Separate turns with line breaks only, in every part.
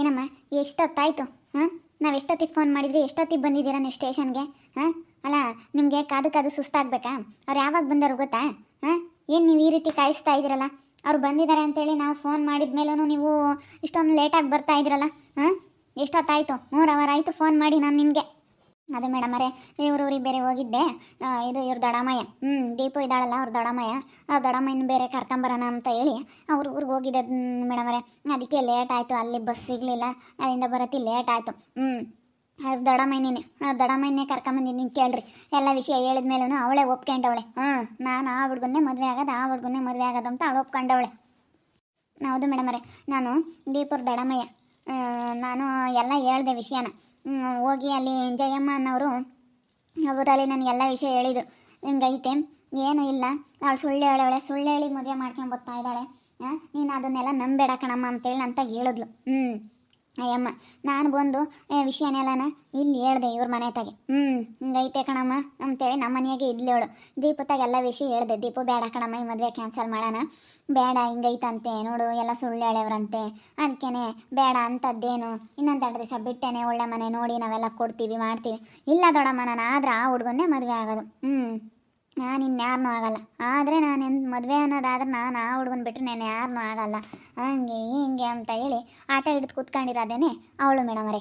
ಏನಮ್ಮ, ಎಷ್ಟೊತ್ತಾಯಿತು? ಹಾಂ? ನಾವು ಎಷ್ಟೊತ್ತಿಗೆ ಫೋನ್ ಮಾಡಿದ್ರಿ? ಎಷ್ಟೊತ್ತಿಗೆ ಬಂದಿದ್ದೀರಾ ನೀವು ಸ್ಟೇಷನ್ಗೆ? ಹಾಂ? ಅಲ್ಲ, ನಿಮಗೆ ಕಾದು ಕಾದು ಸುಸ್ತಾಗಬೇಕಾ? ಅವ್ರು ಯಾವಾಗ ಬಂದರು ಗೊತ್ತಾ? ಹಾಂ? ಏನು ನೀವು ಈ ರೀತಿ ಕಾಯಿಸ್ತಾ ಇದ್ದೀರಲ್ಲ? ಅವ್ರು ಬಂದಿದ್ದಾರೆ ಅಂತೇಳಿ ನಾವು ಫೋನ್ ಮಾಡಿದ ಮೇಲೂ ನೀವು ಇಷ್ಟೊಂದು ಲೇಟಾಗಿ ಬರ್ತಾ ಇದ್ದೀರಲ್ಲ? ಹಾಂ? ಎಷ್ಟೊತ್ತಾಯಿತು? ಮೂರು ಅವರ್ ಆಯಿತು ಫೋನ್ ಮಾಡಿ ನಾನು ನಿಮಗೆ. ಅದೇ ಮೇಡಮ್ ಅರೆ ಇವ್ರ ಊರಿಗೆ ಬೇರೆ ಹೋಗಿದ್ದೆ. ಇದು ಇವ್ರ ದೊಡಮಯ್ಯ ಹ್ಞೂ ದೀಪು ಇದ್ದಾಳಲ್ಲ ಅವ್ರ ದೊಡಮಯ್ಯ ಆ ದೊಡಮಯ್ಯನ ಬೇರೆ ಕರ್ಕೊಂಬರೋಣ ಅಂತ ಹೇಳಿ ಅವ್ರ ಊರಿಗೆ ಹೋಗಿದ್ದೆ ಮೇಡಮ್ ಅರೆ ಅದಕ್ಕೆ ಲೇಟ್ ಆಯಿತು, ಅಲ್ಲಿ ಬಸ್ ಸಿಗಲಿಲ್ಲ. ಅಲ್ಲಿಂದ ಬರತ್ತಿ ಲೇಟ್ ಆಯಿತು. ಹ್ಞೂ ಅದು ದೊಡಮಯ್ಯನೇ ದೊಡಮಯ್ಯನೇ ಕರ್ಕೊಂಬಂದಿದ್ದೀನಿ ಕೇಳ್ರಿ. ಎಲ್ಲ ವಿಷಯ ಹೇಳಿದ ಮೇಲೂ ಅವಳೇ ಒಪ್ಕೊಂಡವಳೆ. ಹಾಂ, ನಾನು ಆ ಹುಡುಗನ್ನೇ ಮದುವೆ ಆಗೋದು, ಆ ಹುಡುಗನ್ನೇ ಮದುವೆ ಆಗೋದು ಅಂತ ಅವಳು ಒಪ್ಕೊಂಡವಳೆ. ಹೌದು ಮೇಡಮ್ ಅರೆ ನಾನು ದೀಪುರ ದಡಮಯ್ಯ ನಾನು ಎಲ್ಲ ಹೇಳ್ದೆ ವಿಷಯನ. ಹೋಗಿ ಅಲ್ಲಿ ಜಯಮ್ಮ ಅನ್ನೋರು ಅವರಲ್ಲಿ ನನಗೆ ಎಲ್ಲ ವಿಷಯ ಹೇಳಿದರು. ಹಿಂಗೈತೆ? ಏನೂ ಇಲ್ಲ. ಅವಳು ಸುಳ್ಳು ಹೇಳವಳೆ. ಸುಳ್ಳು ಹೇಳಿ ಮದುವೆ ಮಾಡ್ಕೊಂಡು ಬರ್ತಾ ಇದ್ದಾಳೆ. ನೀನು ಅದನ್ನೆಲ್ಲ ನಂಬೇಡ ಕಣಮ್ಮ ಅಂತೇಳಿ ನಂತಾಗ ಹೇಳಿದ್ಲು. ಹ್ಞೂ ಅಯ್ಯಮ್ಮ, ನಾನು ಬಂದು ವಿಷಯನೆಲ್ಲನ ಇಲ್ಲಿ ಹೇಳ್ದೆ ಇವ್ರ ಮನೆ ತಾಗೆ. ಹ್ಞೂ ಹಿಂಗೈತೆ ಕಣಮ್ಮ, ಅಂತೇಳಿ ನಮ್ಮ ಮನೆಯಾಗೆ ಇದ್ಲೇಳು ದೀಪತ್ತಾಗ ಎಲ್ಲ ವಿಷಯ ಹೇಳ್ದೆ, ದೀಪು ಬೇಡ ಕಣಮ್ಮ, ಈ ಮದುವೆ ಕ್ಯಾನ್ಸಲ್ ಮಾಡೋಣ. ಬೇಡ, ಹಿಂಗೈತಂತೆ, ನೋಡು, ಎಲ್ಲ ಸುಳ್ಳು ಹೇಳವ್ರಂತೆ ಅದಕ್ಕೇನೆ ಬೇಡ ಅಂತದ್ದೇನು. ಇನ್ನೊಂದು ಎರಡು ದಿವಸ ಬಿಟ್ಟೇನೆ, ಒಳ್ಳೆ ಮನೆ ನೋಡಿ ನಾವೆಲ್ಲ ಕೊಡ್ತೀವಿ, ಮಾಡ್ತೀವಿ. ಇಲ್ಲ ದೊಡ್ಡಮ್ಮ, ನಾನು ಆದ್ರೆ ಆ ಹುಡುಗನ್ನೇ ಮದುವೆ ಆಗೋದು. ಹ್ಞೂ ನಾನು ಇನ್ಯಾರನ್ನೂ ಆಗಲ್ಲ. ಆದರೆ ನಾನು ಎಂತ ಮದುವೆ ಅನ್ನೋದಾದ್ರೆ ನಾನು ಆ ಹುಡುಗನ ಬಿಟ್ಟರೆ ನಾನು ಯಾರನ್ನೂ ಆಗಲ್ಲ. ಹಂಗೆ ಹಿಂಗೆ ಅಂತ ಹೇಳಿ ಆಟ ಹಿಡಿದು ಕೂತ್ಕೊಂಡಿರೋದೇನೆ ಅವಳು ಮೇಡಮರೇ.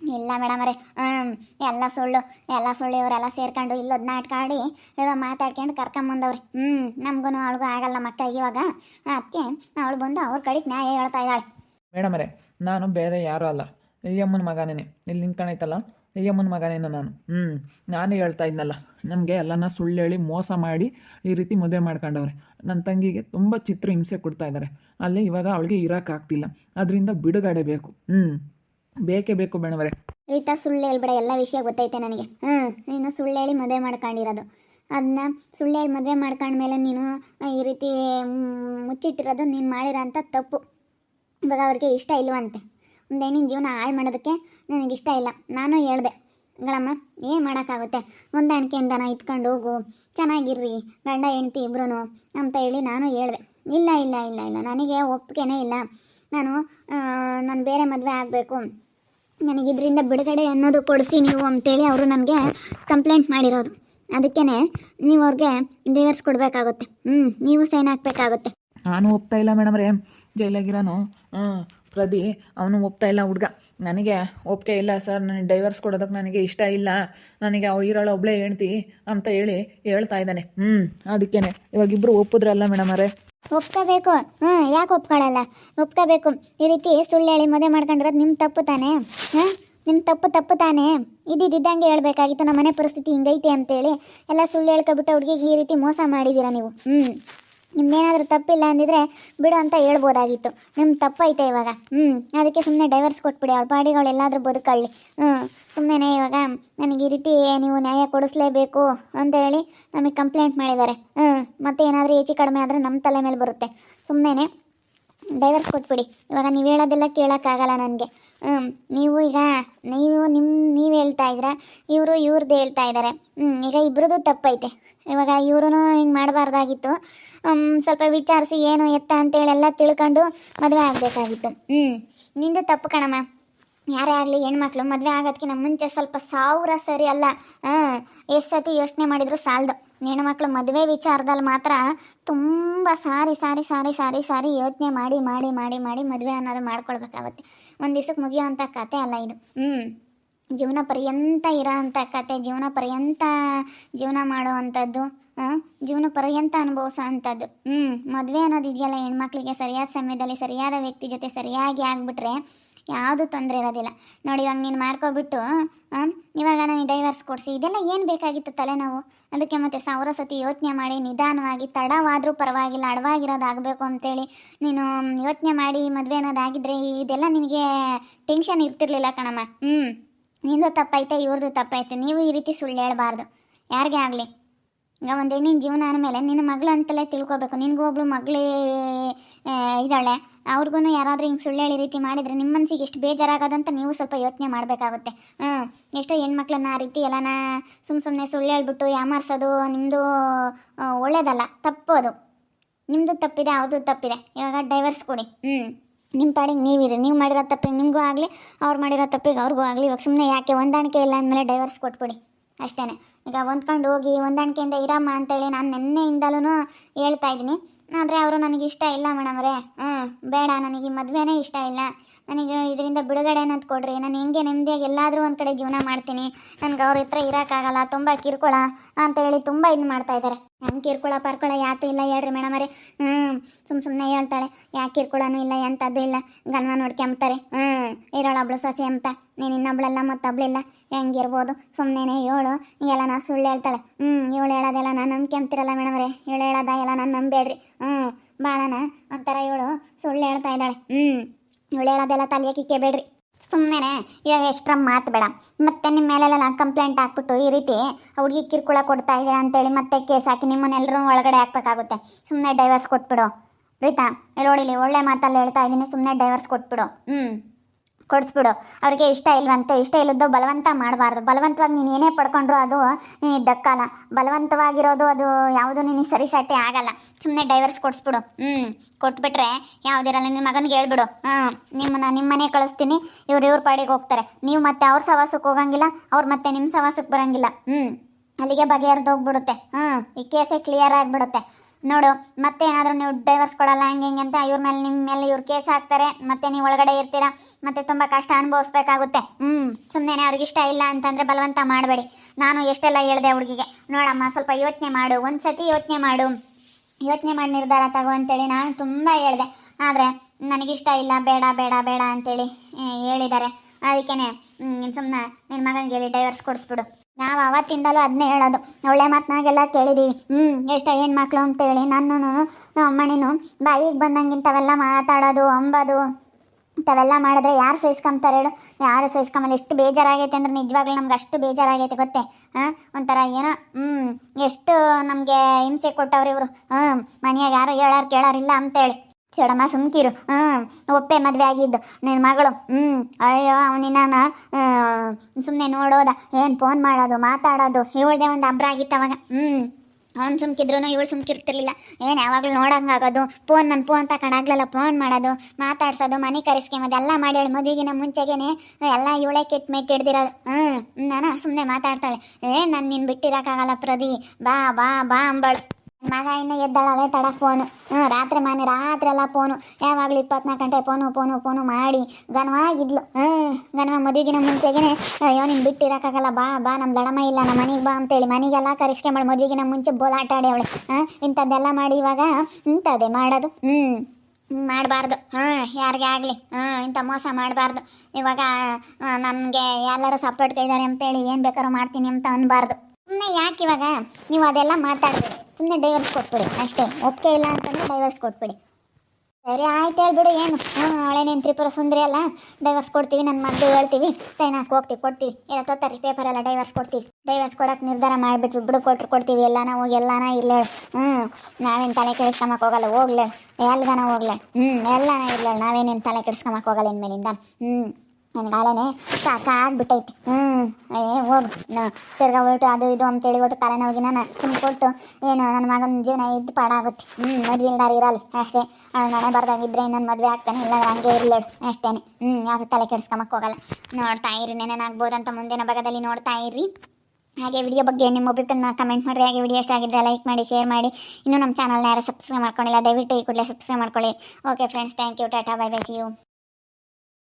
ಇಲ್ಲ ಮೇಡಮರೇ ಹ್ಞೂ ಎಲ್ಲ ಸುಳ್ಳು. ಎಲ್ಲ ಸುಳ್ಳು ಇವರೆಲ್ಲ ಸೇರ್ಕೊಂಡು ಇಲ್ಲೊಂದು ನಾಟಕ ಆಡಿ ಇವಾಗ ಮಾತಾಡ್ಕೊಂಡು ಕರ್ಕೊಂಬಂದವ್ರಿ ಹ್ಞೂ ನಮಗೂ ಅವಳಿಗೂ ಆಗಲ್ಲ ಮಕ್ಕಳಿಗೆ ಇವಾಗ. ಅದಕ್ಕೆ ಅವಳು ಬಂದು ಅವ್ರ ಕಡೆಗೆ ನ್ಯಾಯ ಹೇಳ್ತಾ ಇದ್ದಾಳೆ.
ಮೇಡಮರೇ, ನಾನು ಬೇರೆ ಯಾರೂ ಅಲ್ಲ. ಅಯ್ಯಮ್ಮನ ಮಗನೇ ಇಲ್ಲಿ ನಿಂತ್ಕೊಂಡೈತಲ್ಲ ಅಯ್ಯಮ್ಮನ ಮಗನೇನು ನಾನು? ಹ್ಞೂ ನಾನು ಹೇಳ್ತಾ ಇದ್ನಲ್ಲ. ನಮಗೆ ಎಲ್ಲನ ಸುಳ್ಳು ಹೇಳಿ ಮೋಸ ಮಾಡಿ ಈ ರೀತಿ ಮದುವೆ ಮಾಡ್ಕೊಂಡವ್ರೆ. ನನ್ನ ತಂಗಿಗೆ ತುಂಬ ಚಿತ್ರ ಹಿಂಸೆ ಕೊಡ್ತಾ ಇದ್ದಾರೆ ಅಲ್ಲಿ ಇವಾಗ ಅವಳಿಗೆ ಇರೋಕ್ಕಾಗ್ತಿಲ್ಲ ಅದರಿಂದ ಬಿಡುಗಡೆ ಬೇಕು. ಹ್ಞೂ ಬೇಕೇ ಬೇಕು ಮೇಡಮರೇ
ರೀತಾ ಸುಳ್ಳು ಹೇಳ್ಬೇಡ, ಎಲ್ಲ ವಿಷಯ ಗೊತ್ತೈತೆ ನನಗೆ. ಹ್ಞೂ ನೀನು ಸುಳ್ಳು ಹೇಳಿ ಮದುವೆ ಮಾಡ್ಕೊಂಡಿರೋದು. ಅದನ್ನ ಸುಳ್ಳು ಹೇಳಿ ಮದುವೆ ಮಾಡ್ಕೊಂಡ್ಮೇಲೆ ನೀನು ಈ ರೀತಿ ಮುಚ್ಚಿಟ್ಟಿರೋದು ನೀನು ಮಾಡಿರೋ ಅಂಥ ತಪ್ಪು. ಇವಾಗ ಅವ್ರಿಗೆ ಇಷ್ಟ ಇಲ್ವಂತೆ. ಒಂದು ಹೆಣ್ಣಿನ ಜೀವನ ಹಾಳು ಮಾಡೋದಕ್ಕೆ ನನಗಿಷ್ಟ ಇಲ್ಲ. ನಾನು ಹೇಳ್ದೆ. ಗಳಮ್ಮ ಏನು ಮಾಡೋಕ್ಕಾಗುತ್ತೆ? ಹೊಂದಾಣಿಕೆಯಿಂದನ ಇಟ್ಕೊಂಡು ಹೋಗು. ಚೆನ್ನಾಗಿರ್ರಿ, ಗಂಡ, ಹೆಂಡ್ತಿ ಇಬ್ರು ಅಂತ ಹೇಳಿ ನಾನು ಹೇಳ್ದೆ. ಇಲ್ಲ ಇಲ್ಲ ಇಲ್ಲ ಇಲ್ಲ, ನನಗೆ ಒಪ್ಪಿಗೆನೇ ಇಲ್ಲ. ನಾನು ನಾನು ಬೇರೆ ಮದುವೆ ಆಗಬೇಕು. ನನಗೆ ಇದರಿಂದ ಬಿಡುಗಡೆ ಅನ್ನೋದು ಕೊಡಿಸಿ ನೀವು ಅಂತೇಳಿ ಅವರು ನನಗೆ ಕಂಪ್ಲೇಂಟ್ ಮಾಡಿರೋದು. ಅದಕ್ಕೇ ನೀವು ಅವ್ರಿಗೆ ಡಿವರ್ಸ್ ಕೊಡಬೇಕಾಗುತ್ತೆ. ಹ್ಞೂ ನೀವು ಸೈನ್ ಹಾಕಬೇಕಾಗುತ್ತೆ.
ನಾನು ಒಪ್ತಾ ಇಲ್ಲ ಮೇಡಮ್ರೆ. ಜೈಲಾಗಿರೋನು. ಹ್ಞೂ ಪ್ರದಿ ಅವನು ಒಪ್ತಾ ಇಲ್ಲ, ಹುಡುಗ. ನನಗೆ ಒಪ್ಪಿಗೆ ಇಲ್ಲ ಸರ್, ನನಗೆ ಡೈವರ್ಸ್ ಕೊಡೋದಕ್ಕೆ ನನಗೆ ಇಷ್ಟ ಇಲ್ಲ. ನನಗೆ ಅವ ಇರೋಳು ಒಬ್ಬಳೇ ಹೇಳ್ತಿ ಅಂತ ಹೇಳಿ ಹೇಳ್ತಾ ಇದ್ದಾನೆ. ಹ್ಞೂ ಅದಕ್ಕೇನೆ. ಇವಾಗ ಇಬ್ಬರು ಒಪ್ಪಿದ್ರಲ್ಲ ಮೇಡಮರೇ
ಒಪ್ಕೋಬೇಕು. ಹ್ಞೂ ಯಾಕೆ ಒಪ್ಕೊಳ್ಳಲ್ಲ ಒಪ್ಕೋಬೇಕು. ಈ ರೀತಿ ಸುಳ್ಳು ಹೇಳಿ ಮದುವೆ ಮಾಡ್ಕೊಂಡಿರೋದು ನಿಮ್ಮ ತಪ್ಪು ತಾನೇ? ಹಾಂ? ನಿಮ್ಮ ತಪ್ಪು ತಪ್ಪು ತಾನೇ? ಇದ್ದಿದ್ದಂಗೆ ಹೇಳ್ಬೇಕಾಗಿತ್ತು ನಮ್ಮ ಮನೆ ಪರಿಸ್ಥಿತಿ ಹಿಂಗೈತೆ ಅಂತೇಳಿ. ಎಲ್ಲ ಸುಳ್ಳು ಹೇಳ್ಕೊಬಿಟ್ಟು ಹುಡುಗಿಗೆ ಈ ರೀತಿ ಮೋಸ ಮಾಡಿದ್ದೀರಾ ನೀವು? ಹ್ಞೂ ನಿಮ್ದೇನಾದರೂ ತಪ್ಪಿಲ್ಲ ಅಂದಿದ್ರೆ ಬಿಡು ಅಂತ ಹೇಳ್ಬೋದಾಗಿತ್ತು. ನಿಮ್ಮ ತಪ್ಪೈತೆ ಇವಾಗ. ಹ್ಞೂ ಅದಕ್ಕೆ ಸುಮ್ಮನೆ ಡೈವರ್ಸ್ ಕೊಟ್ಬಿಡಿ. ಅವಳ ಪಾಡಿಗಳು ಎಲ್ಲಾದರೂ ಬದುಕಳ್ಳಿ. ಹ್ಞೂ ಸುಮ್ಮನೆ ಇವಾಗ ನನಗೆ ಈ ರೀತಿ ನೀವು ನ್ಯಾಯ ಕೊಡಿಸ್ಲೇಬೇಕು ಅಂತ ಹೇಳಿ ನಮಗೆ ಕಂಪ್ಲೇಂಟ್ ಮಾಡಿದ್ದಾರೆ. ಹ್ಞೂ ಮತ್ತೆ ಏನಾದರೂ ಹೆಚ್ಚು ಕಡಿಮೆ ಆದರೆ ನಮ್ಮ ತಲೆ ಮೇಲೆ ಬರುತ್ತೆ. ಸುಮ್ಮನೆ ಡೈವರ್ಸ್ ಕೊಟ್ಬಿಡಿ. ಇವಾಗ ನೀವು ಹೇಳೋದೆಲ್ಲ ಕೇಳೋಕ್ಕಾಗಲ್ಲ ನನಗೆ. ಹ್ಞೂ ನೀವು ಈಗ ನೀವು ನಿಮ್ಮ ನೀವು ಹೇಳ್ತಾ ಇದ್ದೀರಾ ಇವರು ಇವ್ರದ್ದು ಹೇಳ್ತಾ ಇದ್ದಾರೆ ಹ್ಞೂ ಈಗ ಇಬ್ಬರದ್ದು ತಪ್ಪೈತೆ. ಇವಾಗ ಇವ್ರೂ ಹಿಂಗೆ ಮಾಡಬಾರ್ದಾಗಿತ್ತು. ಸ್ವಲ್ಪ ವಿಚಾರಿಸಿ ಏನು ಎತ್ತ ಅಂತೇಳಿ ಎಲ್ಲ ತಿಳ್ಕೊಂಡು ಮದುವೆ ಆಗಬೇಕಾಗಿತ್ತು. ಹ್ಞೂ ನಿಂದು ತಪ್ಪು ಕಣಮ್ಮ. ಯಾರೇ ಆಗಲಿ ಹೆಣ್ಮಕ್ಳು ಮದುವೆ ಆಗೋದಕ್ಕಿಂತ ಮುಂಚೆ ಸ್ವಲ್ಪ ಸಾವಿರ ಸರಿ ಅಲ್ಲ. ಹಾಂ ಎಷ್ಟು ಸತಿ ಯೋಚನೆ ಮಾಡಿದ್ರು ಸಾಲದು. ಹೆಣ್ಮಕ್ಳು ಮದುವೆ ವಿಚಾರದಲ್ಲಿ ಮಾತ್ರ ತುಂಬ ಸಾರಿ ಸಾರಿ ಸಾರಿ ಸಾರಿ ಸಾರಿ ಯೋಚನೆ ಮಾಡಿ ಮಾಡಿ ಮಾಡಿ ಮಾಡಿ ಮದುವೆ ಅನ್ನೋದು ಮಾಡ್ಕೊಳ್ಬೇಕಾಗುತ್ತೆ. ಒಂದು ದಿವ್ಸಕ್ಕೆ ಮುಗಿಯೋವಂಥ ಕತೆ ಅಲ್ಲ ಇದು. ಹ್ಞೂ ಜೀವನ ಪರ್ಯಂತ ಇರೋ ಅಂಥ ಕತೆ, ಜೀವನ ಪರ್ಯಂತ ಜೀವನ ಮಾಡುವಂಥದ್ದು ಜೀವನ ಪರ್ಯಂತ ಅನುಭವಿಸೋ ಅಂಥದ್ದು ಹ್ಞೂ ಮದುವೆ ಅನ್ನೋದು ಇದೆಯಲ್ಲ ಹೆಣ್ಮಕ್ಳಿಗೆ ಸರಿಯಾದ ಸಮಯದಲ್ಲಿ ಸರಿಯಾದ ವ್ಯಕ್ತಿ ಜೊತೆ ಸರಿಯಾಗಿ ಆಗಿಬಿಟ್ರೆ ಯಾವುದು ತೊಂದರೆ ಇರೋದಿಲ್ಲ. ನೋಡಿ, ಇವಾಗ ನೀನು ಮಾಡ್ಕೊಬಿಟ್ಟು ಇವಾಗ ನಾನು ಡೈವರ್ಸ್ ಕೊಡಿಸಿ, ಇದೆಲ್ಲ ಏನು ಬೇಕಾಗಿತ್ತು ತಲೆನೋವು ಅದಕ್ಕೆ ಮತ್ತೆ ಸಾವಿರ ಸತಿ ಯೋಚನೆ ಮಾಡಿ, ನಿಧಾನವಾಗಿ, ತಡವಾದರೂ ಪರವಾಗಿಲ್ಲ ಅಡವಾಗಿರೋದಾಗಬೇಕು ಅಂತೇಳಿ ನೀನು ಯೋಚನೆ ಮಾಡಿ ಮದುವೆ ಅನ್ನೋದಾಗಿದ್ದರೆ ಇದೆಲ್ಲ ನಿನಗೆ ಟೆನ್ಷನ್ ಇರ್ತಿರ್ಲಿಲ್ಲ ಕಣಮ್ಮ ಹ್ಞೂ ನಿಂದು ತಪ್ಪೈತೆ ಇವ್ರದ್ದು ತಪ್ಪೈತೆ ನೀವು ಈ ರೀತಿ ಸುಳ್ಳು ಹೇಳಬಾರ್ದು. ಯಾರಿಗೇ ಆಗಲಿ? ಈಗ ಒಂದು ಹೆಣ್ಣಿನ ಜೀವನ ಅಂದಮೇಲೆ ನಿನ್ನ ಮಗಳು ಅಂತಲೇ ತಿಳ್ಕೊಬೇಕು. ನಿನಗೂ ಒಬ್ಳು ಮಗಳೇ ಇದ್ದಾಳೆ ಅವ್ರಿಗೂ ಯಾರಾದರೂ ಹಿಂಗೆ ಸುಳ್ಳು ಹೇಳಿ ರೀತಿ ಮಾಡಿದರೆ ನಿಮ್ಮ ಮನಸ್ಸಿಗೆ ಎಷ್ಟು ಬೇಜಾರಾಗೋದಂತ ನೀವು ಸ್ವಲ್ಪ ಯೋಚನೆ ಮಾಡಬೇಕಾಗುತ್ತೆ. ಹ್ಞೂ ಎಷ್ಟೋ ಹೆಣ್ಮಕ್ಳನ್ನ ಆ ರೀತಿ ಎಲ್ಲನ ಸುಮ್ಮ ಸುಮ್ಮನೆ ಸುಳ್ಳು ಹೇಳ್ಬಿಟ್ಟು ಯಾಮಾರಿಸೋದು ನಿಮ್ಮದು ಒಳ್ಳೇದಲ್ಲ, ತಪ್ಪೋದು. ನಿಮ್ಮದು ತಪ್ಪಿದೆ ಅವ್ರದ್ದು ತಪ್ಪಿದೆ. ಇವಾಗ ಡೈವರ್ಸ್ ಕೊಡಿ. ಹ್ಞೂ ನಿಮ್ಮ ಪಾಡಿಗೆ ನೀವಿರಿ. ನೀವು ಮಾಡಿರೋ ತಪ್ಪಿಗೆ ನಿಮಗೂ ಆಗಲಿ, ಅವ್ರು ಮಾಡಿರೋ ತಪ್ಪಿಗೆ ಅವ್ರಿಗೂ ಆಗಲಿ. ಇವಾಗ ಸುಮ್ಮನೆ ಯಾಕೆ ಹೊಂದಾಣಿಕೆ ಇಲ್ಲ ಅಂದಮೇಲೆ ಡೈವರ್ಸ್ ಕೊಟ್ಬಿಡಿ. ಅಷ್ಟೇ ಈಗ ಹೊಂದ್ಕೊಂಡು ಹೋಗಿ ಹೊಂದಾಣಿಕೆಯಿಂದ ಇರಮ್ಮ ಅಂತೇಳಿ ನಾನು ನಿನ್ನೆಯಿಂದಲೂ ಹೇಳ್ತಾ ಇದ್ದೀನಿ. ಆದರೆ ಅವರು ನನಗೆ ಇಷ್ಟ ಇಲ್ಲ ಮೇಡಮ್ರೆ ಹ್ಞೂ ಬೇಡ, ನನಗೆ ಮದುವೆನೇ ಇಷ್ಟ ಇಲ್ಲ. ನನಗೆ ಇದರಿಂದ ಬಿಡುಗಡೆ ಅನ್ನೋದು ಕೊಡ್ರಿ. ನಾನು ಹೆಂಗೆ ನೆಮ್ಮದಿಯಾಗಿ ಎಲ್ಲಾದರೂ ಒಂದು ಕಡೆ ಜೀವನ ಮಾಡ್ತೀನಿ. ನನಗೆ ಅವ್ರ ಹತ್ರ ಇರೋಕ್ಕಾಗಲ್ಲ ತುಂಬ ಕಿರ್ಕೊಳ ಅಂತೇಳಿ ತುಂಬ ಇದು ಮಾಡ್ತಾ ಇದ್ದಾರೆ ನಮ್ಮ ಕಿರ್ಕೊಳ, ಪರ್ಕೊಳ ಯಾತು ಇಲ್ಲ ಹೇಳ್ರಿ ಮೇಡಮರೇ ಹ್ಞೂ ಸುಮ್ಮ ಸುಮ್ಮನೆ ಹೇಳ್ತಾಳೆ. ಯಾಕೆ ಕಿರ್ಕೊಳನೂ ಇಲ್ಲ ಎಂಥದ್ದು ಇಲ್ಲ. ಗಲ್ವ ನೋಡ್ಕೊಂಬ್ತಾರೆ ಹ್ಞೂ ಇರೋಳೊಬ್ಳು ಸಸಿ ಅಂತ. ನೀನು ಇನ್ನೊಬ್ಳಲ್ಲ ಮತ್ತೊಬ್ಳಿಲ್ಲ ಹೆಂಗಿರ್ಬೋದು? ಸುಮ್ಮನೆ ಹೇಳು. ಹೀಗೆಲ್ಲ ನಾನು ಸುಳ್ಳು ಹೇಳ್ತಾಳೆ. ಹ್ಞೂ ಇವಳು ಹೇಳೋದೆಲ್ಲ ನಾನು ನಂಬ್ಕೊಂತಿರಲ್ಲ ಮೇಡಮ್ರೆ ಇವಳು ಹೇಳೋದ ಎಲ್ಲ ನಾನು ನಂಬೇಡ್ರಿ ಹ್ಞೂ ಭಾಳನ ಒಂಥರ ಇವಳು ಸುಳ್ಳು ಹೇಳ್ತಾ ಇದ್ದಾಳೆ. ಹ್ಞೂ ಇವಳು ಹೇಳೋದೆಲ್ಲ ತಲೆಗೆ ಕಿಕ್ಕೇಬೇಡ್ರಿ. ಸುಮ್ಮನೆ ಇವಾಗ ಎಕ್ಸ್ಟ್ರಾ ಮಾತು ಬೇಡ. ಮತ್ತೆ ನಿಮ್ಮ ಮೇಲೆಲ್ಲ ಕಂಪ್ಲೇಂಟ್ ಹಾಕ್ಬಿಟ್ಟು ಈ ರೀತಿ ಹುಡುಗಿ ಕಿರ್ಕುಳ ಕೊಡ್ತಾ ಇದ್ದೀರಾ ಅಂತೇಳಿ ಮತ್ತೆ ಕೇಸ್ ಹಾಕಿ ನಿಮ್ಮನ್ನೆಲ್ಲರೂ ಒಳಗಡೆ ಹಾಕ್ಬೇಕಾಗುತ್ತೆ. ಸುಮ್ಮನೆ ಡೈವರ್ಸ್ ಕೊಟ್ಬಿಡು. ರೀತಾ, ನೋಡಿಲಿ ಒಳ್ಳೆ ಮಾತಲ್ಲಿ ಹೇಳ್ತಾ ಇದ್ದೀನಿ ಸುಮ್ಮನೆ ಡೈವರ್ಸ್ ಕೊಟ್ಬಿಡು. ಹ್ಞೂ ಕೊಡಿಸ್ಬಿಡು. ಅವ್ರಿಗೆ ಇಷ್ಟ ಇಲ್ವಂತೆ, ಇಷ್ಟ ಇಲ್ಲದ್ದು ಬಲವಂತ ಮಾಡಬಾರ್ದು. ಬಲವಂತವಾಗಿ ನೀನು ಏನೇ ಪಡ್ಕೊಂಡ್ರು ಅದು ನೀನು ದಕ್ಕಲ್ಲ ಬಲವಂತವಾಗಿರೋದು ಅದು ಯಾವುದು ನಿನಗೆ ಸರಿಸಾಟಿ ಆಗಲ್ಲ. ಸುಮ್ಮನೆ ಡೈವರ್ಸ್ ಕೊಡಿಸ್ಬಿಡು. ಹ್ಞೂ ಕೊಟ್ಬಿಟ್ರೆ ಯಾವುದಿರಲ್ಲ ನಿನ್ನ ಮಗನಿಗೆ ಹೇಳ್ಬಿಡು. ಹ್ಞೂ ನಿಮ್ಮನ್ನ ನಿಮ್ಮ ಮನೆ ಕಳಿಸ್ತೀನಿ. ಇವ್ರು ಇವ್ರ ಪಾಡಿಗೆ ಹೋಗ್ತಾರೆ. ನೀವು ಮತ್ತೆ ಅವ್ರ ಸವಾಸಕ್ಕೆ ಹೋಗಂಗಿಲ್ಲ, ಅವ್ರು ಮತ್ತೆ ನಿಮ್ಮ ಸವಾಸಕ್ಕೆ ಬರೋಂಗಿಲ್ಲ. ಹ್ಞೂ ಅಲ್ಲಿಗೆ ಬಗೆಹರಿದು ಹೋಗ್ಬಿಡುತ್ತೆ. ಹ್ಞೂ ಈ ಕೇಸೇ ಕ್ಲಿಯರ್ ಆಗಿಬಿಡುತ್ತೆ. ನೋಡು, ಮತ್ತೆ ಏನಾದರೂ ನೀವು ಡೈವರ್ಸ್ ಕೊಡಲ್ಲ, ಹಂಗೆ ಹಿಂಗೆ ಅಂತ ಇವ್ರ ಮೇಲೆ ನಿಮ್ಮ ಮೇಲೆ ಇವ್ರು ಕೇಸ್ ಹಾಕ್ತಾರೆ, ಮತ್ತೆ ನೀವು ಒಳಗಡೆ ಇರ್ತೀರಾ, ಮತ್ತೆ ತುಂಬ ಕಷ್ಟ ಅನುಭವಿಸ್ಬೇಕಾಗುತ್ತೆ. ಹ್ಞೂ ಸುಮ್ಮನೆ ಅವ್ರಿಗೆ ಇಷ್ಟ ಇಲ್ಲ ಅಂತಂದರೆ ಬಲವಂತ ಮಾಡಬೇಡಿ. ನಾನು ಎಷ್ಟೆಲ್ಲ ಹೇಳಿದೆ ಹುಡುಗಿಗೆ, ನೋಡಮ್ಮ, ಸ್ವಲ್ಪ ಯೋಚನೆ ಮಾಡು ಒಂದು ಸತಿ ಯೋಚನೆ ಮಾಡು. ಯೋಚನೆ ಮಾಡಿ ನಿರ್ಧಾರ ತಗೋ ಅಂತೇಳಿ ನಾನು ತುಂಬ ಹೇಳಿದೆ. ಆದರೆ ನನಗಿಷ್ಟ ಇಲ್ಲ, ಬೇಡ ಬೇಡ ಬೇಡ ಅಂತೇಳಿ ಹೇಳಿದ್ದಾರೆ. ಅದಕ್ಕೇ ಸುಮ್ಮನೆ ನಿನ್ನ ಮಗನಿಗೆ ಹೇಳಿ ಡೈವರ್ಸ್ ಕೊಡಿಸ್ಬಿಡು. ನಾವು ಅವತ್ತಿಂದಲೂ ಅದನ್ನೇ ಹೇಳೋದು. ಒಳ್ಳೆ ಮಾತನಾಗೆಲ್ಲ ಕೇಳಿದೀವಿ. ಹ್ಞೂ ಎಷ್ಟ ಹೆಣ್ಮಕ್ಳು ಅಂತೇಳಿ ನಾನು ಅಮ್ಮನಿನೂ ಬಾಯಿಗೆ ಬಂದಂಗೆ ಇಂಥವೆಲ್ಲ ಮಾತಾಡೋದು, ಅಂಬೋದು, ಇಂಥವೆಲ್ಲ ಮಾಡಿದ್ರೆ ಯಾರು ಸಹಿಸ್ಕೊಂತಾರೆ ಹೇಳು? ಯಾರು ಸಹಿಸ್ಕೊಂಬಲ್ಲ ಎಷ್ಟು ಬೇಜಾರಾಗೈತೆ ಅಂದ್ರೆ ನಿಜವಾಗ್ಲೂ ನಮ್ಗೆ ಅಷ್ಟು ಬೇಜಾರಾಗೈತೆ ಗೊತ್ತೇ? ಹಾಂ, ಒಂಥರ ಏನೋ ಹ್ಞೂ ಎಷ್ಟು ನಮಗೆ ಹಿಂಸೆ ಕೊಟ್ಟವ್ರು ಇವರು. ಹ್ಞೂ ಮನೆಯಾಗ ಯಾರು ಹೇಳೋರು ಕೇಳೋರಿಲ್ಲ ಅಂತೇಳಿ ಚಡಮ್ಮ ಸುಮ್ಕಿರು. ಹ್ಞೂ ಒಪ್ಪೆ, ಮದುವೆ ಆಗಿದ್ದು. ನಿನ್ನ ಮಗಳು ಹ್ಞೂ ಅಯ್ಯೋ, ಅವನಿನ್ನ ಸುಮ್ಮನೆ ನೋಡೋದ. ಏನು ಫೋನ್ ಮಾಡೋದು, ಮಾತಾಡೋದು. ಇವಳ್ದೆ ಒಂದು ಅಬ್ರ ಆಗಿತ್ತು ಅವಾಗ. ಹ್ಞೂ ಅವ್ನು ಸುಮ್ಕಿದ್ರು ಇವಳು ಸುಮ್ಕಿರ್ತಿರ್ಲಿಲ್ಲ. ಏನು ಯಾವಾಗಲೂ ನೋಡಂಗಾಗೋದು. ಫೋನ್ ನನ್ನ ಫೋನ್ ತಗೊಂಡಾಗ್ಲೆಲ್ಲ ಫೋನ್ ಮಾಡೋದು, ಮಾತಾಡ್ಸೋದು, ಮನೆ ಕರೆಸ್ಕೊಂಬೋದು ಎಲ್ಲ ಮಾಡಿ ಹೇಳಿ, ಮದುವೆಗಿನ ಮುಂಚೆಗೆನೆ, ಎಲ್ಲ ಇವಳೇ ಕೆಟ್ಟ ಮೆಟ್ಟು ಹಿಡ್ದಿರೋದು. ಹ್ಞೂ ನಾನು ಸುಮ್ಮನೆ ಮಾತಾಡ್ತಾಳೆ. ಏ, ನಾನು ನಿನ್ನ ಬಿಟ್ಟಿರೋಕ್ಕಾಗಲ್ಲ ಪ್ರದಿ ಬಾ ಬಾ ಬಾ ಅಂಬಳು. ಮಗ ಇನ್ನು ಎದ್ದಾಳೆ ತಡ ಫೋನು ಹ್ಞೂ ರಾತ್ರಿ ಮನೆ ರಾತ್ರಿ ಎಲ್ಲ ಫೋನು ಯಾವಾಗಲೂ ಇಪ್ಪತ್ನಾಲ್ಕು ಗಂಟೆ ಫೋನು ಫೋನು ಫೋನು ಮಾಡಿ ಗನವಾಗಿದ್ಲು ಹ್ಞೂ ಗನವ ಮದುವೆಗಿನ ಮುಂಚೆಗೆ ಅಯ್ಯೋ, ನೀನು ಬಿಟ್ಟಿರೋಕ್ಕಾಗಲ್ಲ, ಬಾ ಬಾ ನಮ್ಮ ದಡಮ ಇಲ್ಲ, ನಮ್ಮ ಮನೆಗೆ ಬಾ ಅಂತೇಳಿ ಮನೆಗೆಲ್ಲ ಕರೆಸ್ಕೊಂಬಳು ಮದುವೆಗಿನ ಮುಂಚೆ ಬೋಲಾಟ ಅವಳೆ ಹಾಂ ಇಂಥದ್ದೆಲ್ಲ ಮಾಡಿ ಇವಾಗ ಇಂಥದ್ದೇ ಮಾಡೋದು. ಹ್ಞೂ ಮಾಡಬಾರ್ದು. ಹಾಂ ಯಾರಿಗೆ ಆಗಲಿ. ಹಾಂ ಇಂಥ ಮೋಸ ಮಾಡಬಾರ್ದು. ಇವಾಗ ನನಗೆ ಎಲ್ಲರೂ ಸಪೋರ್ಟ್ ಇದ್ದಾರೆ ಅಂತೇಳಿ ಏನು ಬೇಕಾದ್ರೂ ಮಾಡ್ತೀನಿ ಅಂತ ಅನ್ಬಾರ್ದು. ಸುಮ್ಮನೆ ಯಾಕೆ ಇವಾಗ ನೀವು ಅದೆಲ್ಲ ಮಾತಾಡ್ಬೇಡಿ. ಸುಮ್ಮನೆ ಡೈವರ್ಸ್ ಕೊಟ್ಬಿಡಿ. ಅಷ್ಟೇ. ಒಪ್ಪಿಗೆ ಇಲ್ಲ ಅಂತಂದ್ರೆ ಡೈವರ್ಸ್ ಕೊಟ್ಬಿಡಿ. ಸರಿ, ಆಯ್ತು ಹೇಳ್ಬಿಡು, ಏನು? ಹಾಂ ಅವಳೇನೇನು ತ್ರಿಪುರ ಸುಂದರಿ ಅಲ್ಲ? ಡೈವರ್ಸ್ ಕೊಡ್ತೀವಿ ನನ್ನ ಮದ್ದು ಹೇಳ್ತೀವಿ. ಸೈನ್ ಹಾಕಿ ಹೋಗ್ತೀವಿ, ಕೊಡ್ತೀವಿ. ಏನೋ ತೊತ್ತಾರಿ ಪೇಪರ್ ಎಲ್ಲ ಡೈವರ್ಸ್ ಕೊಡ್ತೀವಿ. ಡೈವರ್ಸ್ ಕೊಡೋಕೆ ನಿರ್ಧಾರ ಮಾಡಿಬಿಟ್ಟು ಬಿಡು ಕೊಟ್ರು, ಕೊಡ್ತೀವಿ. ಎಲ್ಲಾನ ಹೋಗಿ, ಎಲ್ಲಾನ ಇರ್ಲೇಳು ಹ್ಞೂ ನಾವೇನು ತಲೆ ಕೆಡಿಸ್ಕೊಂಬಕ್ಕೆ ಹೋಗಲ್ಲ, ಹೋಗ್ಲೇ ಎಲ್ಲಿಗಾನ ಹೋಗ್ಲೇ. ಹ್ಞೂ ಎಲ್ಲಾನ ಇರ್ಲೇಳು ನಾವೇನೇನು ತಲೆ ಕೆಡಿಸ್ಕೊಂಬಕ್ಕೆ ಹೋಗಲ್ಲ ಇನ್ಮೇಲಿಂದ. ಹ್ಞೂ ನನಗಾಲೇ ಸಾಕಾಗ್ಬಿಟ್ಟೈತಿ ಹ್ಞೂ ಏ, ಹೋಗು. ತಿರ್ಗಾ ಒಟ್ಟು ಅದು ಇದು ಅಂತೇಳಿ ಒಟ್ಟು ಹೋಗಿ ನಾನು ತುಂಬಿಕೊಟ್ಟು ಕೊಟ್ಟು ಏನು ನನ್ನ ಮಗನ ಜೀವನ ಇದ್ದು ಪಾಡಾಗುತ್ತೆ. ಹ್ಞೂ ಮದುವೆ ಇಲ್ದಾರ ಇರಲ್ಲ. ಅಷ್ಟೇ. ಮನೆ ಬರ್ದಾಗಿದ್ರೆ ನನ್ನ ಮದುವೆ ಆಗ್ತಾನೆ ಇಲ್ಲ ಹಂಗೆ ಇರ್ಲೇಳು ಅಷ್ಟೇನೆ. ಹ್ಞೂ ಯಾವ ತಲೆ ಕೆಡಿಸ್ಕೊಂಬಕ್ಕೆ ಹೋಗಲ್ಲ. ನೋಡ್ತಾ ಇರಿ ಅಂತ ಮುಂದಿನ ಭಾಗದಲ್ಲಿ ನೋಡ್ತಾ ಇರಿ. ಹಾಗೆ ವಿಡಿಯೋ ಬಗ್ಗೆ ನಿಮ್ಮ ಒಬ್ಬಿಟ್ಟನ್ನು ಕಮೆಂಟ್ ಮಾಡಿರಿ. ಹಾಗೆ ವಿಡಿಯೋ ಇಷ್ಟ ಆಗಿದ್ರೆ ಲೈಕ್ ಮಾಡಿ ಶೇರ್ ಮಾಡಿ. ಇನ್ನೂ ನಮ್ಮ ಚಾನಲ್ನ ಯಾರು ಸಬ್ಸ್ಕ್ರೈಬ್ ಮಾಡ್ಕೊಂಡಿಲ್ಲ, ದಯವಿಟ್ಟು ಈ ಕೂಡಲೇ ಸಬ್ಸ್ಕ್ರೈಬ್ ಮಾಡ್ಕೊಳ್ಳಿ. Okay friends thank you tata bye bye see you